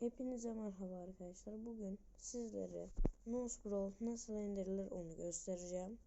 Hepinize merhaba arkadaşlar. Bugün sizlere Nose nasıl indirilir onu göstereceğim.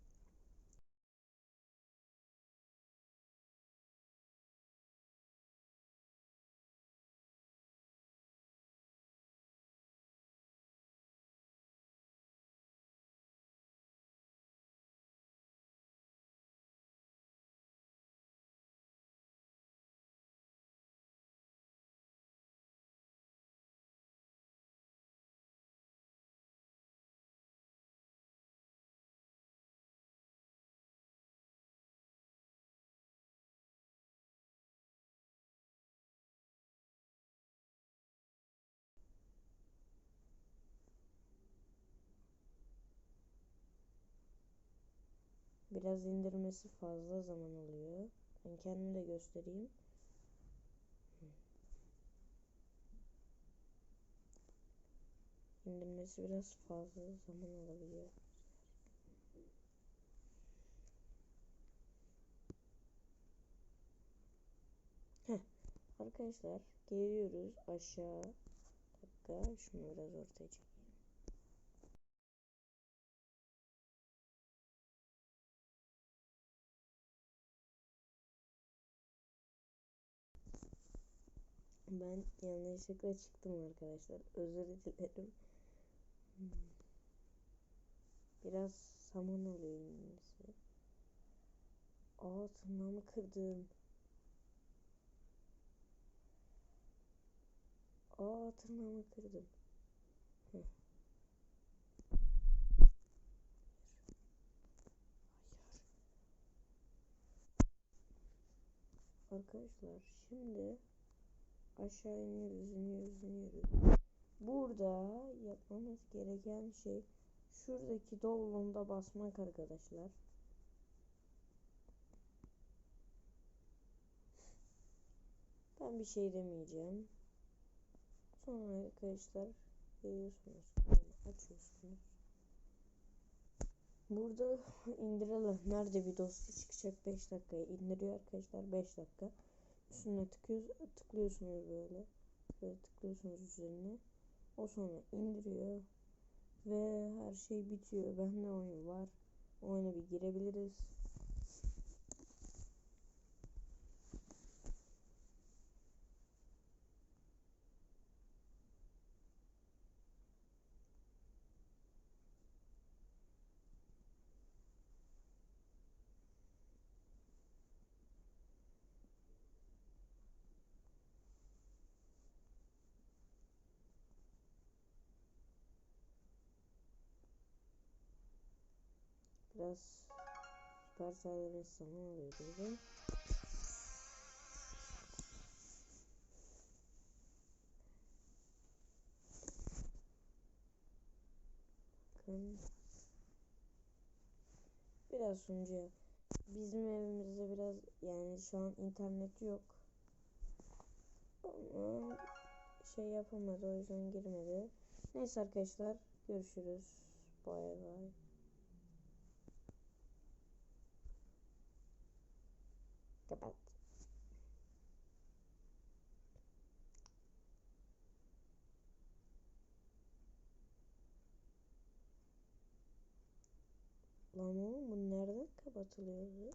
Biraz indirmesi fazla zaman alıyor. Ben kendimi de göstereyim. İndirmesi biraz fazla zaman alabiliyor. Heh. Arkadaşlar geliyoruz aşağı. Bir dakika şunu biraz ortaya çekeyim. Ben yanlışlıkla çıktım arkadaşlar. Özür dilerim. Hmm. Biraz zaman oluyor inmesi. Aa tırnağımı kırdım. Aa tırnağımı kırdım. Arkadaşlar şimdi aşağı iniyoruz iniyoruz iniyoruz. Burada yapmamız gereken şey şuradaki download'a basmak arkadaşlar. Ben bir şey demeyeceğim. Sonra arkadaşlar geliyorsunuz. Açıyorsunuz. Burada indirelim. Nerede bir dosya çıkacak 5 dakikaya indiriyor arkadaşlar 5 dakika. Üstüne tıkıyor, tıklıyorsunuz böyle. Böyle tıklıyorsunuz üzerine. O sonra indiriyor. Ve her şey bitiyor. Bende oyun var. Oyuna bir girebiliriz. Biraz Supercell'lerin zaman alıyor burada. Bakın. Biraz sunucuya. Bizim evimizde biraz yani şu an internet yok. Ama şey yapamadı o yüzden girmedi. Neyse arkadaşlar görüşürüz. Bay bay. Kapat. Lan oğlum bu nereden kapatılıyordu?